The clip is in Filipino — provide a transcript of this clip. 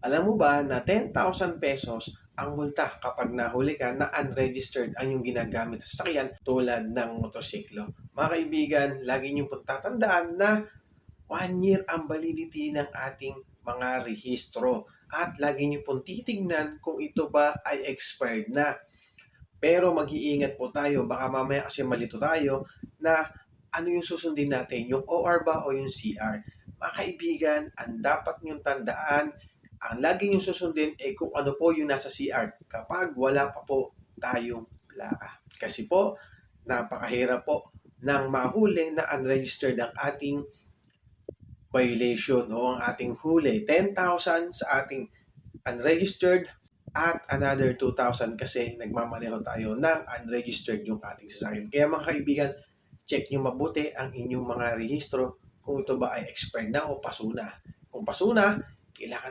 Alam mo ba na 10,000 pesos ang multa kapag nahuli ka na unregistered ang yung ginagamit sa sasakyan tulad ng motorsiklo. Mga kaibigan, lagi niyong pong tatandaan na one year ang validity ng ating mga rehistro at lagi niyo pong titignan kung ito ba ay expired na. Pero mag-iingat po tayo, baka mamaya kasi malito tayo na ano yung susundin natin, yung OR ba o yung CR. Mga kaibigan, ang dapat niyong tandaan, ang lagi niyong susundin ay kung ano po yung nasa CR kapag wala pa po tayong plaka. Kasi po, napakahirap po ng mahuli na unregistered ang ating violation o ang ating huli. 10,000 sa ating unregistered at another 2,000 kasi nagmamaneho tayo ng unregistered yung ating sasakyan. Kaya mga kaibigan, check nyo mabuti ang inyong mga rehistro kung ito ba ay expired na o paso na. Kung paso na, kailangan